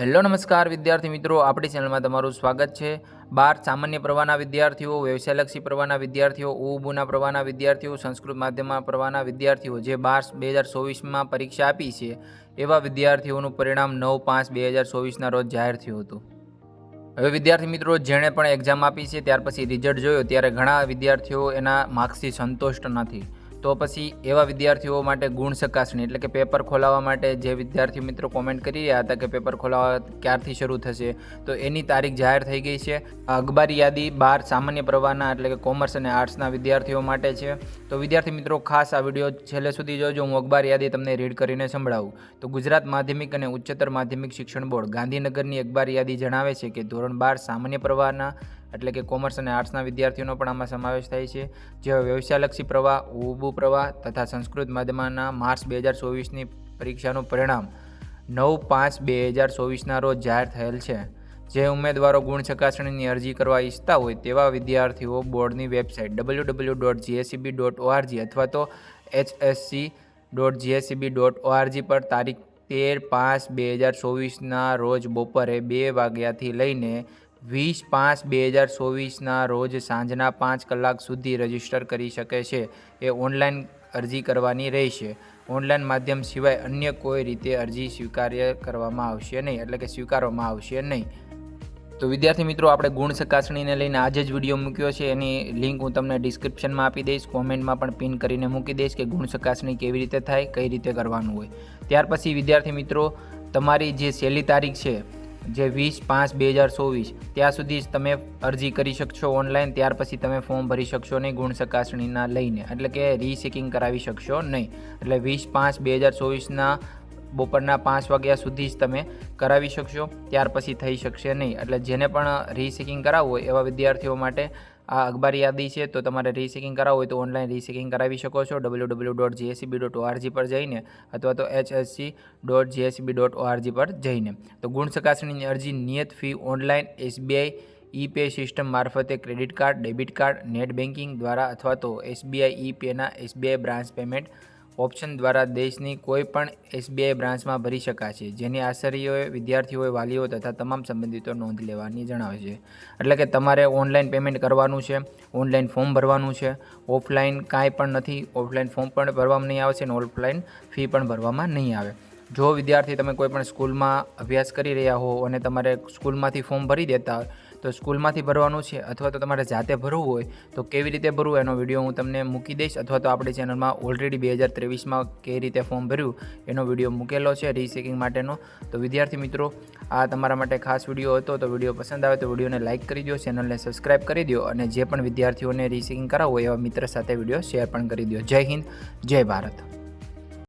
Hello નમસ્કાર વિદ્યાર્થી મિત્રો, આપણી ચેનલમાં તમારું સ્વાગત છે. બાર સામાન્ય પ્રવાહના વિદ્યાર્થીઓ, વ્યવસાયલક્ષી પ્રવાહના વિદ્યાર્થીઓ, ઉબુના પ્રવાહના વિદ્યાર્થીઓ, સંસ્કૃત માધ્યમમાં પ્રવાહના વિદ્યાર્થીઓ જે બાર બે હજાર ચોવીસમાં પરીક્ષા આપી છે, એવા વિદ્યાર્થીઓનું પરિણામ નવ પાંચ બે હજાર ચોવીસના રોજ જાહેર થયું હતું. હવે વિદ્યાર્થી મિત્રો, જેણે પણ એક્ઝામ આપી છે, ત્યાર પછી રિઝલ્ટ જોયો, ત્યારે ઘણા વિદ્યાર્થીઓ એના માર્ક્સથી સંતુષ્ટ નથી. તો પછી એવા વિદ્યાર્થીઓ માટે ગુણ ચકાસણી, એટલે કે પેપર ખોલાવવા માટે જે વિદ્યાર્થી મિત્રો કોમેન્ટ કરી રહ્યા હતા કે પેપર ખોલાવવા ક્યારથી શરૂ થશે, તો એની તારીખ જાહેર થઈ ગઈ છે. અખબારી યાદી બાર સામાન્ય પ્રવાહના, એટલે કે કોમર્સ અને આર્ટ્સના વિદ્યાર્થીઓ માટે છે. તો વિદ્યાર્થી મિત્રો, ખાસ આ વીડિયો છેલ્લે સુધી જોજો, હું અખબાર યાદી તમને રીડ કરીને સંભળાવું. તો ગુજરાત માધ્યમિક અને ઉચ્ચતર માધ્યમિક શિક્ષણ બોર્ડ ગાંધીનગરની અખબાર યાદી જણાવે છે કે ધોરણ બાર સામાન્ય પ્રવાહના એટલે કે કોમર્સ અને આર્ટ્સના વિદ્યાર્થીઓનો પણ આમાં સમાવેશ થાય છે. જેવા વ્યવસાયલક્ષી પ્રવાહ ઉબુ પ્રવાહ તથા સંસ્કૃત માધ્યમના માર્ચ બે હજાર ચોવીસની પરીક્ષાનું પરિણામ નવ પાંચ બે હજાર ચોવીસના રોજ જાહેર થયેલ છે. જે ઉમેદવારો ગુણ ચકાસણીની અરજી કરવા ઈચ્છતા હોય તેવા વિદ્યાર્થીઓ બોર્ડની website W W dot GSEB dot ORG અથવા તો HSC dot GSEB dot ORG પર તારીખ તેર પાંચ બે હજાર ચોવીસના રોજ બપોરે બે વાગ્યાથી લઈને વીસ પાંચ બે હજાર ચોવીસના રોજ સાંજના પાંચ કલાક સુધી રજિસ્ટર કરી શકે છે. એ ઓનલાઈન અરજી કરવાની રહેશે. ઓનલાઈન માધ્યમ સિવાય અન્ય કોઈ રીતે અરજી સ્વીકાર્ય કરવામાં આવશે નહીં, એટલે કે સ્વીકારવામાં આવશે નહીં. તો વિદ્યાર્થી મિત્રો, આપણે ગુણ ચકાસણીને લઈને આજે જ વીડિયો મૂક્યો છે. એની લિંક હું તમને ડિસ્ક્રિપ્શનમાં આપી દઈશ. કોમેન્ટમાં પણ પિન કરીને મૂકી દઈશ કે ગુણ ચકાસણી કેવી રીતે થાય, કઈ રીતે કરવાનું હોય. ત્યાર પછી વિદ્યાર્થી મિત્રો, તમારી જે છેલ્લી તારીખ છે જે વીસ પાંચ બે હજાર ચોવીસ, ત્યાં સુધી જ તમે અરજી કરી શકશો ઓનલાઈન, ત્યાર પછી તમે ફોર્મ ભરી શકશો નહીં ગુણ ચકાસણીના લઈને. એટલે કે રીસેકિંગ કરાવી શકશો નહીં. એટલે વીસ પાંચ બે હજાર ચોવીસના બપોરના પાંચ વાગ્યા સુધી જ તમે કરાવી શકશો, ત્યાર પછી થઈ શકશે નહીં. એટલે જેને પણ રીસેકિંગ કરાવવું હોય એવા વિદ્યાર્થીઓ માટે આ અખબાર યાદી છે તો તમારે રીસેકિંગ કરાવવું હોય તો ઓનલાઈન રીસેકિંગ કરાવી શકો છો W W dot GSEB dot ORG પર જઈને અથવા તો HSC dot GSEB dot ORG પર જઈને. તો ગુણ ચકાસણીની અરજી, નિયત fee, online SBI e pay system મારફતે credit card, debit card, net banking દ્વારા અથવા તો એસબીઆઈ ઈ પેના એસબીઆઈ બ્રાન્ચ પેમેન્ટ ઓપ્શન દ્વારા દેશની કોઈ પણ એસબીઆઈ બ્રાન્ચમાં ભરી શકાશે, જેની આશ્ચર્યોએ વિદ્યાર્થીઓએ વાલીઓ તથા તમામ સંબંધિતો નોંધ લેવાની જણાવે છે. એટલે કે તમારે ઓનલાઈન પેમેન્ટ કરવાનું છે, ઓનલાઈન ફોર્મ ભરવાનું છે, ઓફલાઈન કાંઈ પણ નથી, ઓફલાઈન ફોર્મ પણ ભરવામાં નહીં આવશે અને ઓફલાઈન ફી પણ ભરવામાં નહીં આવે. જો વિદ્યાર્થી તમે કોઈ પણ સ્કૂલમાં અભ્યાસ કરી રહ્યા હો અને તમારે સ્કૂલમાંથી ફોર્મ ભરી દેતા હોય તો સ્કૂલમાંથી ભરવાનું છે અથવા તો તમારે જાતે ભરવું હોય, તો કેવી રીતે ભરવું એનો વીડિયો હું તમને મૂકી દઈશ અથવા તો આપણી ચેનલમાં ઓલરેડી બે હજાર ત્રેવીસમાં કઈ રીતે ફોર્મ ભર્યું એનો વીડિયો મૂકેલો છે રીસેકિંગ માટેનો. તો વિદ્યાર્થી મિત્રો, આ તમારા માટે ખાસ વીડિયો હતો, તો વીડિયો પસંદ આવે તો વિડીયોને લાઇક કરી દો, ચેનલને સબસ્ક્રાઇબ કરી દો અને જે પણ વિદ્યાર્થીઓને રીસેકિંગ કરાવવું હોય એવા મિત્ર સાથે વીડિયો શેર પણ કરી દો. જય હિન્દ, જય ભારત.